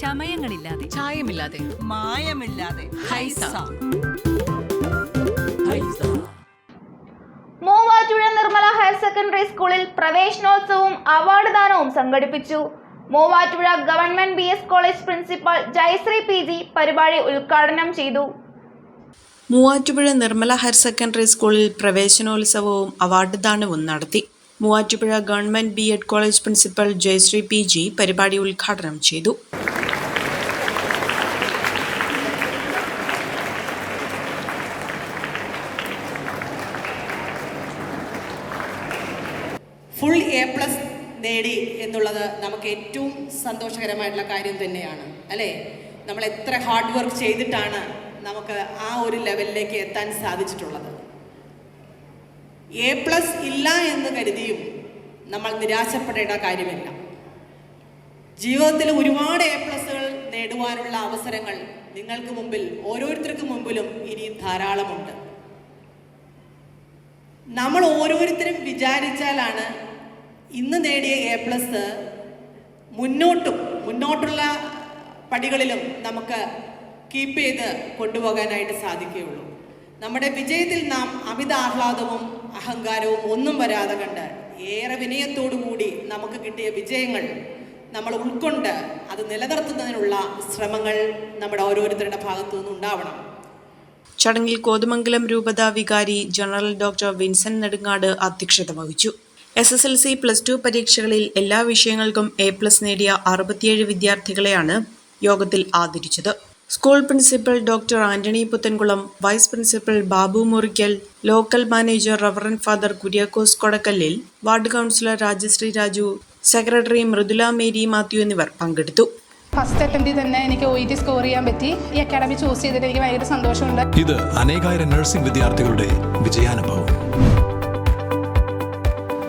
ചമയങ്ങളില്ലാതെ. ചായമില്ലാതെ. മായമില്ലാതെ. ഹൈസ. മൂവാറ്റുപുഴ നിർമ്മല ഹയർ സെക്കൻഡറി സ്കൂളിൽ പ്രവേശനോത്സവവും അവാർഡ് ദാനവും സംഘടിപ്പിച്ചു. Muvattupuzha government B S college principal Jayasree P G പരിപാടി ഉദ്ഘാടനം ചെയ്തു. മൂവാറ്റുപുഴ നിർമ്മല ഹയർ സെക്കൻഡറി സ്കൂളിൽ പ്രവേശനോത്സവവും അവാർഡ് ദാനവും നടത്തി. Muvattupuzha government B Ed college principal Jayasree P G പരിപാടി ഉദ്ഘാടനം ചെയ്തു. ഫുൾ എ പ്ലസ് നേടി എന്നുള്ളത് നമുക്ക് ഏറ്റവും സന്തോഷകരമായിട്ടുള്ള കാര്യം തന്നെയാണ് അല്ലേ? നമ്മൾ എത്ര ഹാർഡ് വർക്ക് ചെയ്തിട്ടാണ് നമുക്ക് ആ ഒരു ലെവലിലേക്ക് എത്താൻ സാധിച്ചിട്ടുള്ളത്. എ പ്ലസ് ഇല്ല എന്ന് കരുതിയും നമ്മൾ നിരാശപ്പെടേണ്ട കാര്യമില്ല. ജീവിതത്തിൽ ഒരുപാട് എ പ്ലസുകൾ നേടുവാനുള്ള അവസരങ്ങൾ നിങ്ങൾക്ക് മുമ്പിൽ ഓരോരുത്തർക്കും മുമ്പിലും ഇനി ധാരാളമുണ്ട്. നമ്മൾ ഓരോരുത്തരും വിചാരിച്ചാലാണ് ഇന്ന് നേടിയ എ പ്ലസ് മുന്നോട്ടും മുന്നോട്ടുള്ള പടികളിലും നമുക്ക് കീപ്പ് ചെയ്ത് കൊണ്ടുപോകാനായിട്ട് സാധിക്കുകയുള്ളൂ. നമ്മുടെ വിജയത്തിൽ നാം അമിത ആഹ്ലാദവും അഹങ്കാരവും ഒന്നും വരാതെ കണ്ട് ഏറെ വിനയത്തോടു കൂടി നമുക്ക് കിട്ടിയ വിജയങ്ങൾ നമ്മൾ ഉൾക്കൊണ്ട് അത് നിലനിർത്തുന്നതിനുള്ള ശ്രമങ്ങൾ നമ്മുടെ ഓരോരുത്തരുടെ ഭാഗത്തു നിന്നുണ്ടാവണം ചടങ്ങിൽ കോതുമംഗലം രൂപതാ വികാരി ജനറൽ ഡോക്ടർ വിൻസെന്റ് നെടുങ്ങാട് അധ്യക്ഷത വഹിച്ചു. S S L C plus two പരീക്ഷകളിൽ എല്ലാ വിഷയങ്ങൾക്കും എ പ്ലസ് നേടിയ അറുപത്തിയേഴ് വിദ്യാർത്ഥികളെയാണ് യോഗത്തിൽ ആദരിച്ചത്. School principal doctor Antony Puthenkulam vice principal Babu Murickal local manager reverend father Kuriakose Kodakallil ward councillor Rajasree Raju secretary Mridula Mary Mathew എന്നിവർ പങ്കെടുത്തു. First അറ്റംപ്റ്റിൽ തന്നെ എനിക്ക് ഒ ടി സ്കോർ ചെയ്യാൻ പറ്റി. ഈ അക്കാഡമി ചൂസ് ചെയ്തിട്ട് എനിക്ക് ഭയങ്കര സന്തോഷമുണ്ട്. ഇത് അനേകായിരം നഴ്സിംഗ് വിദ്യാർത്ഥികളുടെ വിജയാനുഭവം.